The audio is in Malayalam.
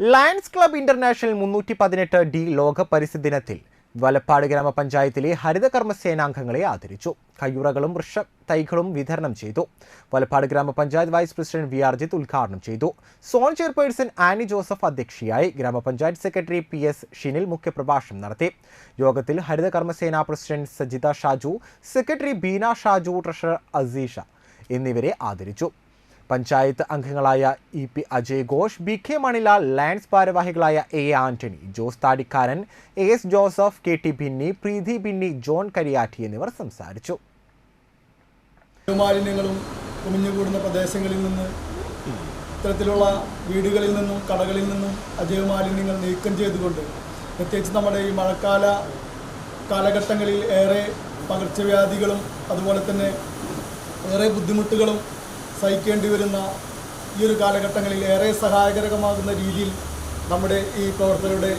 ലയൺസ് ക്ലബ് ഇന്റർനാഷണൽ മുന്നൂറ്റി പതിനെട്ട് ഡി ലോക പരിസ്ഥിതി ദിനത്തിൽ വലപ്പാട് ഗ്രാമപഞ്ചായത്തിലെ ഹരിതകർമ്മ സേനാംഗങ്ങളെ ആദരിച്ചു. കയ്യുറകളും വൃക്ഷ തൈകളും വിതരണം ചെയ്തു. വലപ്പാട് ഗ്രാമപഞ്ചായത്ത് വൈസ് പ്രസിഡന്റ് വി ആർജിത്ത് ഉദ്ഘാടനം ചെയ്തു. സോൺ ചെയർപേഴ്സൺ ആനി ജോസഫ് അധ്യക്ഷയായി ഗ്രാമപഞ്ചായത്ത് സെക്രട്ടറി പി എസ് ഷിനിൽ മുഖ്യപ്രഭാഷണം നടത്തി. യോഗത്തിൽ Harithakarmasena president Sajitha Shaju secretary Beena Shaju treasurer Aseesha എന്നിവരെ ആദരിച്ചു. പഞ്ചായത്ത് അംഗങ്ങളായ E P Ajay Ghosh B K Manilal lands ഭാരവാഹികളായ A Antony Jose Thadikkaran S Joseph K T Binny Preethi Binny John Kariyatti എന്നിവർ സംസാരിച്ചു. മാലിന്യങ്ങളും കുമിഞ്ഞുകൂടുന്ന പ്രദേശങ്ങളിൽ നിന്ന് ഇത്തരത്തിലുള്ള വീടുകളിൽ നിന്നും കടകളിൽ നിന്നും അജൈവ മാലിന്യങ്ങൾ നീക്കം ചെയ്തുകൊണ്ട് പ്രത്യേകിച്ച് നമ്മുടെ ഈ മഴക്കാല കാലഘട്ടങ്ങളിൽ ഏറെ പകർച്ചവ്യാധികളും അതുപോലെ തന്നെ ഏറെ ബുദ്ധിമുട്ടുകളും സഹിക്കേണ്ടി വരുന്ന ഈ ഒരു കാലഘട്ടങ്ങളിൽ ഏറെ സഹായകരമാകുന്ന രീതിയിൽ നമ്മുടെ ഈ പ്രവർത്തകരുടെ